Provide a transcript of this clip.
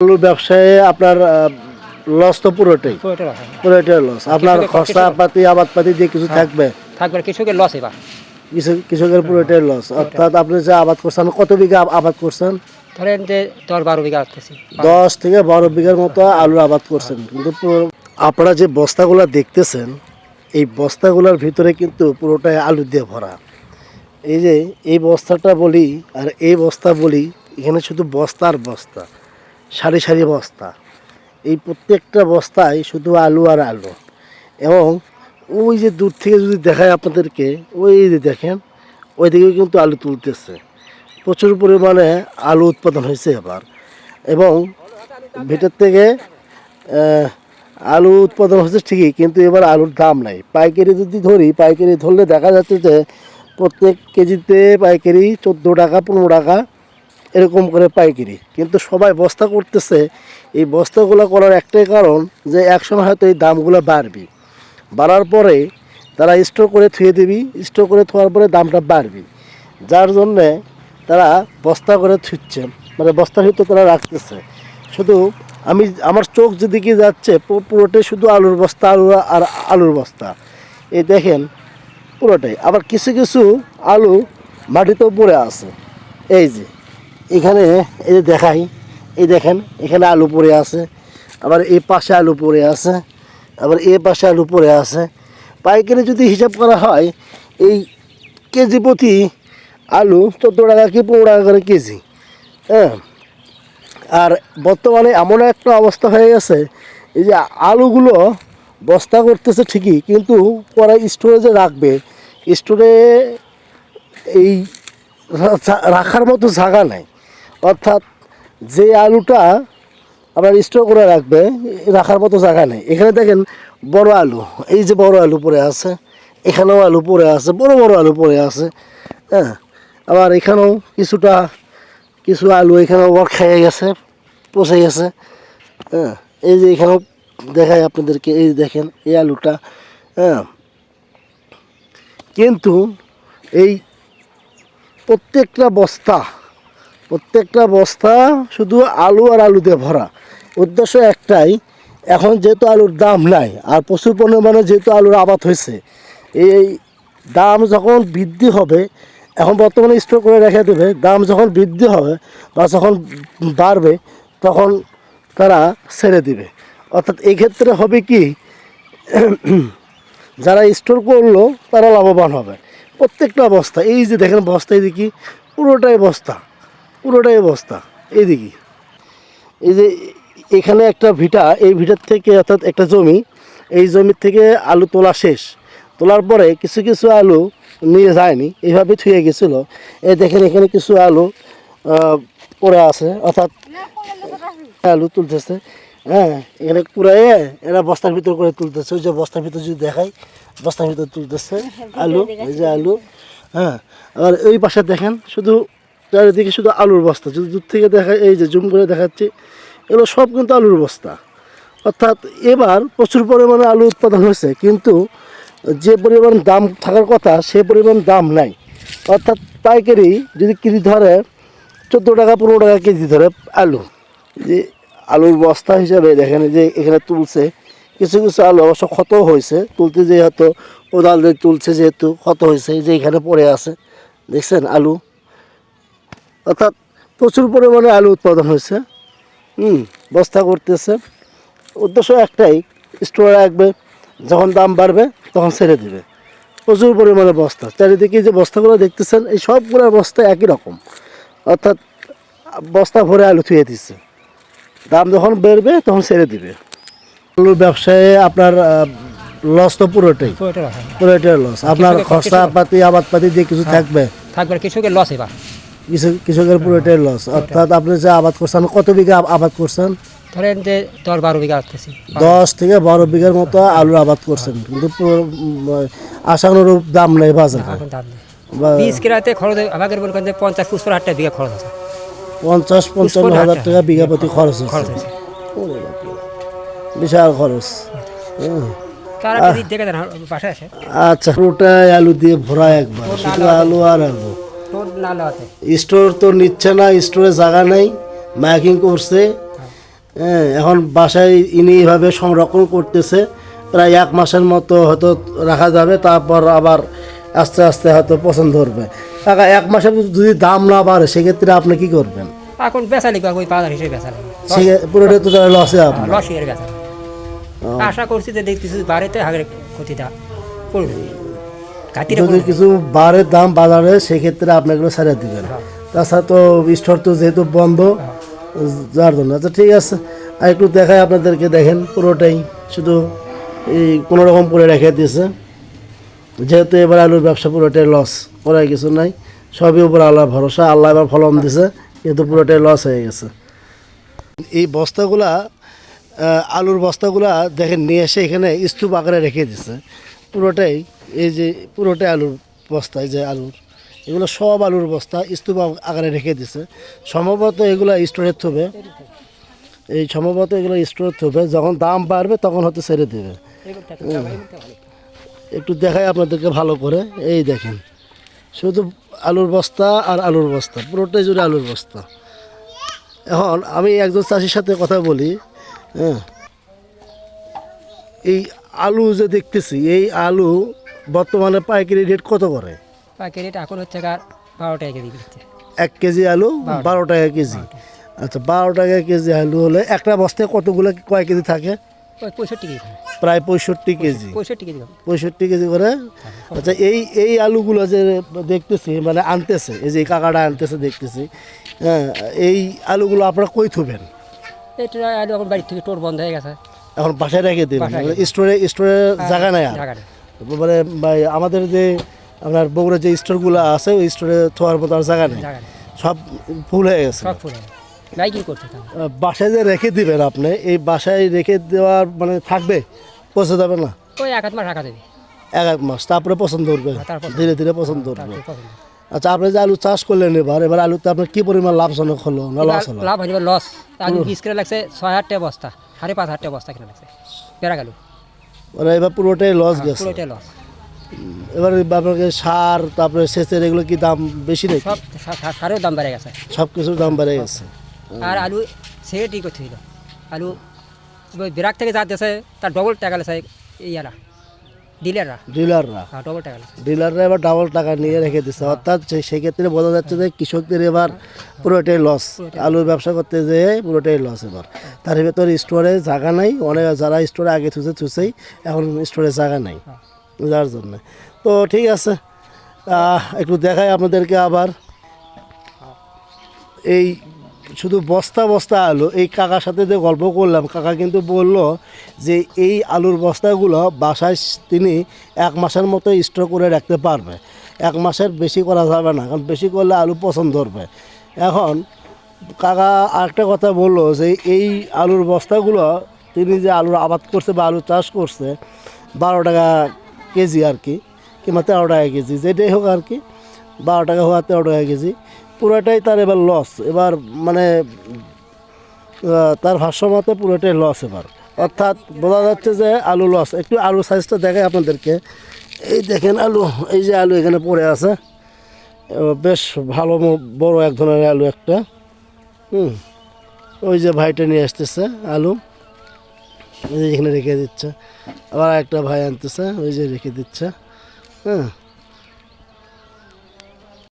আলুর ব্যবসায় আপনার লস তো পুরোটাই। পুরোটা পুরোটাই লস আপনার খরচা পাতি আবাদ পাতি দিয়ে কিছু থাকবে? থাকবে কৃষকের লস এবার। কৃষকের পুরোটাই লস অর্থাৎ আপনি যে আবাদ করছেন কত বিঘা আবাদ করছেন? ধরেন যে দশ বারো বিঘা দশ থেকে বারো বিঘার মতো আলুর আবাদ করছেন। কিন্তু আপনারা যে বস্তাগুলো দেখতেছেন এই বস্তাগুলোর ভিতরে কিন্তু পুরোটাই আলু দিয়ে ভরা। এই যে এই বস্তাটা বলি আর এই বস্তা বলি এখানে শুধু বস্তা আর বস্তা। সারি সারি বস্তা। এই প্রত্যেকটা বস্তায় শুধু আলু আর আলু। এবং ওই যে দূর থেকে যদি দেখায় আপনাদেরকে, ওই যে দেখেন ওইদিকে কিন্তু আলু তুলতেছে। প্রচুর পরিমাণে আলু উৎপাদন হয়েছে এবার। এবং ভিতর থেকে আলু উৎপাদন হচ্ছে ঠিকই, কিন্তু এবার আলুর দাম নাই। পাইকারি যদি ধরি, পাইকারি ধরলে দেখা যাচ্ছে যে প্রত্যেক কেজিতে পাইকারি চোদ্দ টাকা, পনেরো টাকা এরকম করে পাইকারি। কিন্তু সবাই বস্তা করতেছে। এই বস্তাগুলো করার একটাই কারণ যে একসময় হয়তো এই দামগুলো বাড়বে। বাড়ার পরে তারা স্টোর করে থুয়ে দিবি স্টোর করে থোয়ার পরে দামটা বাড়বে। যার জন্যে তারা বস্তা করে থুচ্ছে মানে বস্তার ভিতরে তারা রাখতেছে। শুধু আমি, আমার চোখ যেদিকে যাচ্ছে পুরোটাই শুধু আলুর বস্তা, আলু আর আলুর বস্তা। এই দেখেন, পুরোটাই। আবার কিছু কিছু আলু মাটিতেও পড়ে আছে। এই যে এখানে এই যে দেখাই, এই দেখেন, এখানে আলু পড়ে আছে, আবার এই পাশে আলু পড়ে আছে, আবার এ পাশে আলু পড়ে আছে। পাইকারি যদি হিসাব করা হয়, এই কেজি প্রতি আলু চোদ্দ টাকা কি পনেরো টাকা করে কেজি হ্যাঁ? আর বর্তমানে এমন একটা অবস্থা হয়ে গেছে, এই যে আলুগুলো বস্তা করতেছে ঠিকই, কিন্তু পরে স্টোরেজে রাখবে। স্টোরে এই রাখার মতো জায়গা নাই। অর্থাৎ যে আলুটা আপনার স্টোর করে রাখবে, রাখার মতো জায়গা নেই। এখানে দেখেন বড় আলু, এই যে বড় আলু পড়ে আছে, এখানেও আলু পড়ে আছে, বড় বড় আলু পড়ে আছে হ্যাঁ। আবার এখানেও কিছুটা, কিছু আলু এখানেও ওর খেয়ে গেছে, পচে গেছে হ্যাঁ। এই যে এখানেও দেখায় আপনাদেরকে, এই দেখেন এই আলুটা হ্যাঁ। কিন্তু এই প্রত্যেকটা বস্তা প্রত্যেকটা বস্তা শুধু আলু আর আলু দিয়ে ভরা। উদ্দেশ্য একটাই, এখন যেহেতু আলুর দাম নাই, আর প্রচুর পরিমাণে যেহেতু আলুর আবাদ হয়েছে, এই দাম যখন বৃদ্ধি হবে, এখন বর্তমানে স্টোর করে রেখে দেবে, দাম যখন বৃদ্ধি হবে বা যখন বাড়বে, তখন তারা ছেড়ে দিবে। অর্থাৎ এই ক্ষেত্রে হবে কি, যারা স্টোর করল, তারা লাভবান হবে। প্রত্যেকটা বস্তা, এই যে দেখেন বস্তা এদিকে পুরোটাই বস্তা। পুরোটাই বস্তা এইদিকে। এই যে এখানে একটা ভিটা এই ভিটার থেকে অর্থাৎ একটা জমি এই জমির থেকে আলু তোলা শেষ। তোলার পরে কিছু কিছু আলু নিয়ে যায়নি এইভাবে থুয়ে গেছিল। এই দেখেন এখানে কিছু আলু পড়ে আছে অর্থাৎ আলু তুলতেছে। হ্যাঁ এখানে পুরাই এরা বস্তার ভিতর করে তুলতেছে। ওই যে বস্তার ভিতর যদি দেখাই বস্তার ভিতর তুলতেছে আলু এই যে আলু। হ্যাঁ আর ওই পাশে দেখেন শুধু চারিদিকে শুধু আলুর বস্তা। যদি দূর থেকে দেখা এই যে জুম করে দেখাচ্ছি, এগুলো সব কিন্তু আলুর বস্তা। অর্থাৎ এবার প্রচুর পরিমাণে আলু উৎপাদন হয়েছে, কিন্তু যে পরিমাণ দাম থাকার কথা, সে পরিমাণ দাম নাই। অর্থাৎ পাইকারি যদি কেজি ধরে চোদ্দ টাকা, পনেরো টাকা কেজি ধরে আলু। যে আলুর বস্তা হিসাবে দেখেন, যে এখানে তুলছে, কিছু কিছু আলু অবশ্য ক্ষত হয়েছে। তুলতে যে হয়তো কোদাল দিয়ে তুলছে, যেহেতু ক্ষত হয়েছে যে এখানে পড়ে আছে। দেখছেন আলু? অর্থাৎ প্রচুর পরিমাণে আলু উৎপাদন হয়েছে। হুম বস্তা করতেছে। উদ্দেশ্য একটাই স্টোরে রাখবে যখন দাম বাড়বে তখন ছেড়ে দেবে। প্রচুর পরিমাণে বস্তা। চারিদিকে যে বস্তাগুলো দেখতেছেন এই সবগুলো বস্তা একই রকম। অর্থাৎ বস্তা ভরে আলু থুয়ে দিচ্ছে। দাম যখন বেরবে তখন ছেড়ে দিবে। আলুর ব্যবসায় আপনার লস তো পুরোটাই। পুরোটাই লস আপনার খরচা পাতি আবাদ পাতি দিয়ে কিছু থাকবে। থাকবে কৃষকের লস এবার। কিছু কৃষকের পুরোটাই লস অর্থাৎ আপনি যে আবাদ করছেন কত বিঘা আবাদ করছেন? ধরেন যে দশ বারো বিঘা করছি দশ থেকে বারো বিঘার মতো আলুর আবাদ করছেন। কিন্তু পুরো, উম, আশানুরূপ দাম নেই বাজারে। দাম নেই। বীজ কেনাতে খরচ আমাদের বলবেন যে পঞ্চাশ পুষ্পর হাজার টাকা বিঘা খরচ আছে। পঞ্চাশ পঞ্চান্ন হাজার টাকা বিঘা প্রতি খরচ আছে বিশাল খরচ। আসে আচ্ছা পুরোটাই আলু দিয়ে ভরা একবার। শুধু আলু আর আলু। না নেওয়াতে স্টোর তো নিচ্ছে না স্টোরে জায়গা নেই মাইকিং করছে। হ্যাঁ এখন বাসায় ইনি এভাবে সংরক্ষণ করতেছে প্রায় এক মাসের মতো হয়তো রাখা যাবে তারপর আবার আস্তে আস্তে হয়তো পছন্দ করবে। টাকা এক মাসের যদি দাম না বাড়ে সেক্ষেত্রে আপনি কি করবেন? এখন বেচা লিখবা ওই বাজার হিসেবে বেচা পুরোটাই তো তাহলে লসে আপনার। লস এর বেচা আশা করছি যে দেখতেছি বাড়িতে আগের ক্ষতিটা করবে। যদি কিছু বাড়ে দাম বাজারে সেক্ষেত্রে আপনি এগুলো ছাড়িয়ে দিবেন। তাছাড়া তো স্টোর তো যেহেতু বন্ধ যার জন্য। আচ্ছা ঠিক আছে। আর একটু দেখাই আপনাদেরকে দেখেন পুরোটাই শুধু এই কোনো রকম করে রেখে দিয়েছে। যেহেতু এবার আলুর ব্যবসা পুরোটাই লস করার কিছু নাই। সবই উপর আল্লাহ ভরসা আল্লাহ এবার ফলন দিছে কিন্তু পুরোটাই লস হয়ে গেছে। এই বস্তাগুলা আলুর বস্তাগুলা দেখেন নিয়ে এসে এখানে স্তূপ আকারে রেখে দিছে। পুরোটাই এই যে পুরোটাই আলুর বস্তা যে আলুর, এগুলো সব আলুর বস্তা, স্তূপ আকারে রেখে দিছে। সম্ভবত এগুলো স্টোরের থবে। এই সম্ভবত এগুলো স্টোরের থবে। যখন দাম বাড়বে, তখন হয়তো ছেড়ে দেবে। একটু দেখাই আপনাদেরকে ভালো করে। এই দেখেন, শুধু আলুর বস্তা আর আলুর বস্তা, পুরোটাই জুড়ে আলুর বস্তা। এখন আমি একজন চাষির সাথে কথা বলি হ্যাঁ। এই আলু যে দেখতেছি, এই আলু বর্তমানে পাইকারি রেট কত করে? পাইকারি রেট এখন হচ্ছে কার বারো টাকা কেজি দিচ্ছে। এক কেজি আলু বারো টাকা। কেজি। আচ্ছা বারো টাকা কেজি আলু হলে একটা বস্তায় কতগুলো কয় কেজি থাকে? পঁয়ষট্টি কেজি প্রায় পঁয়ষট্টি কেজি। পঁয়ষট্টি কেজি পঁয়ষট্টি কেজি করে? আচ্ছা এই এই আলুগুলো যে দেখতেছি মানে আনতেছে এই যে কাকাটা আনতেছে দেখতেছি হ্যাঁ এই আলুগুলো আপনারা কই থুবেন? এটা আলু এখন বাড়ির থেকে টোর বন্ধ হয়ে গেছে। এখন বাসায় রেখে দেবেন স্টোরে স্টোরে জায়গা নাই আর? মানে ভাই আমাদের যে আপনার বগুড়া যে স্টোরগুলো আছে ওই স্টোরে থোয়ার মতো আর জায়গা নেই। সব ফুল হয়ে গেছে। সব ফুল বাসায় যে রেখে দিবেন আপনি এই বাসায় রেখে দেওয়ার মানে থাকবে পৌঁছে যাবে না? ওই এক মাস রাখা এক এক মাস তারপরে পছন্দ করবে। হ্যাঁ, ধীরে ধীরে পছন্দ করবে। আচ্ছা আপনি যে আলু চাষ করলেন এবার এবার আলুতে আপনার কি পরিমাণ লাভজনক হলো না লস হলো? লাভ হয়ে যাবে লস আলু বিশ কিলো লাগছে ছয় হাজার টাকা বস্তা সাড়ে পাঁচ হাজার টাকা বস্তা কিনে লাগছে। পেরা গেল মানে এবার পুরোটাই লস গেছে। পুরোটাই লস এবার আপনাকে সার তারপরে সেচের এগুলো কি দাম বেশি নেই সব সা- সা- দাম বেড়ে গেছে। সব কিছুর দাম বেড়ে গেছে। আর আলু সে ঠিক করতে হইল আলু বিরাট থেকে যা দেশে তার ডবল টাকা লেছে ইয়ারা ডিলাররা? ডিলাররা। হ্যাঁ ডবল টাকা ডিলাররা এবার ডাবল টাকা নিয়ে রেখে দিচ্ছে অর্থাৎ সেক্ষেত্রে বোঝা যাচ্ছে যে কৃষকদের এবার পুরোটাই লস আলুর ব্যবসা করতে যেয়ে পুরোটাই লস এবার। তার ভেতর স্টোরে জায়গা নাই। অনেক যারা স্টোরে আগে থুছে থুছেই এখন স্টোরে জায়গা নাই। যার জন্য। তো ঠিক আছে। একটু দেখাই আপনাদেরকে আবার। এই শুধু বস্তা বস্তা আলু, এই কাকার সাথে যে গল্প করলাম, কাকা কিন্তু বলল যে এই আলুর বস্তাগুলো বাসায় তিনি এক মাসের মতো স্টোর করে রাখতে পারবে। এক মাসের বেশি করা যাবে না, কারণ বেশি করলে আলু পছন্দ হবে এখন কাকা আরেকটা কথা বলল যে এই আলুর বস্তাগুলো তিনি যে আলুর আবাদ করছে বা আলু চাষ করছে, বারো টাকা কেজি আর কি, কিংবা তেরো টাকা কেজি, যেটাই হোক আর কি, বারো টাকা হোক আর তেরো টাকা কেজি। পুরোটাই তার এবার লস এবার মানে তার ভাষ্য মতে পুরোটাই লস এবার। অর্থাৎ বোঝা যাচ্ছে যে আলু লস একটু আলু সাইজটা দেখাই আপনাদেরকে। এই দেখেন আলু, এই যে আলু এখানে পড়ে আছে বেশ ভালো বড় এক ধরনের আলু একটা। হুম, ওই যে ভাইটা নিয়ে আসতেছে আলু। এই যে এখানে রেখে দিচ্ছে। আবার একটা ভাই আনতেছে, ওই যে রেখে দিচ্ছে। হ্যাঁ।